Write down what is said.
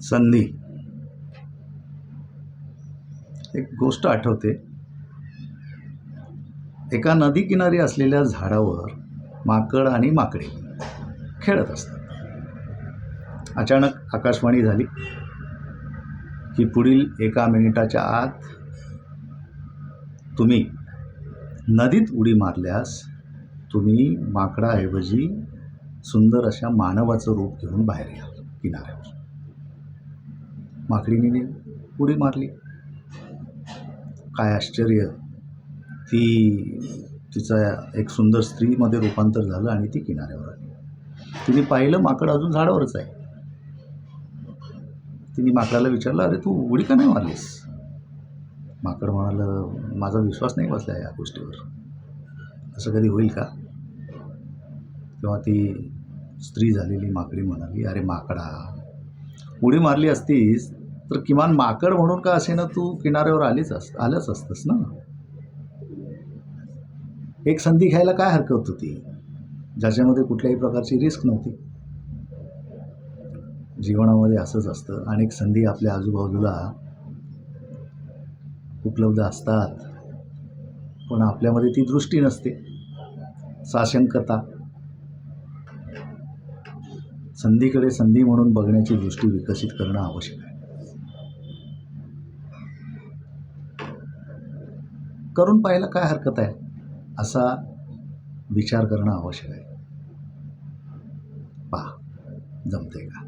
संधी. एक गोष्ट आठवते. एका नदीकिनारी असलेल्या झाडावर माकड आणि माकडे खेळत असतात. अचानक आकाशवाणी झाली. की पुढील एका मिनिटाच्या आत तुम्ही नदीत उडी मारल्यास तुम्ही माकडाऐवजी सुंदर अशा मानवाचं रूप घेऊन बाहेर या किनाऱ्यावर. माकडीने उडी मारली. काय आश्चर्य. ती तिचा एक सुंदर स्त्रीमध्ये रूपांतर झालं आणि ती किनाऱ्यावर आली. तिने पाहिलं माकड अजून झाडावरच आहे. तिने माकडाला विचारलं अरे तू उडी का नाही मारलीस? माकड म्हणालं माझा विश्वास नाही बसला या गोष्टीवर. असं कधी होईल का? तेव्हा ती स्त्री झालेली माकडी म्हणाली अरे माकडा उडी मारली असतीस तर किमान माकड म्हणून का असे ना तू किनाऱ्यावर आलीच अस आलंच असतंस ना? एक संधी घ्यायला काय हरकत होती? ज्याच्यामध्ये कुठल्याही प्रकारची रिस्क नव्हती. जीवनामध्ये असंच असतं. अनेक संधी आपल्या आजूबाजूला उपलब्ध असतात. पण आपल्यामध्ये ती दृष्टी नसते. साशंकता. संधीकडे संधी म्हणून बघण्याची दृष्टी विकसित करणं आवश्यक आहे. करून पाहायला काय हरकत आहे? असा विचार करणं आवश्यक आहे. पहा जमते का?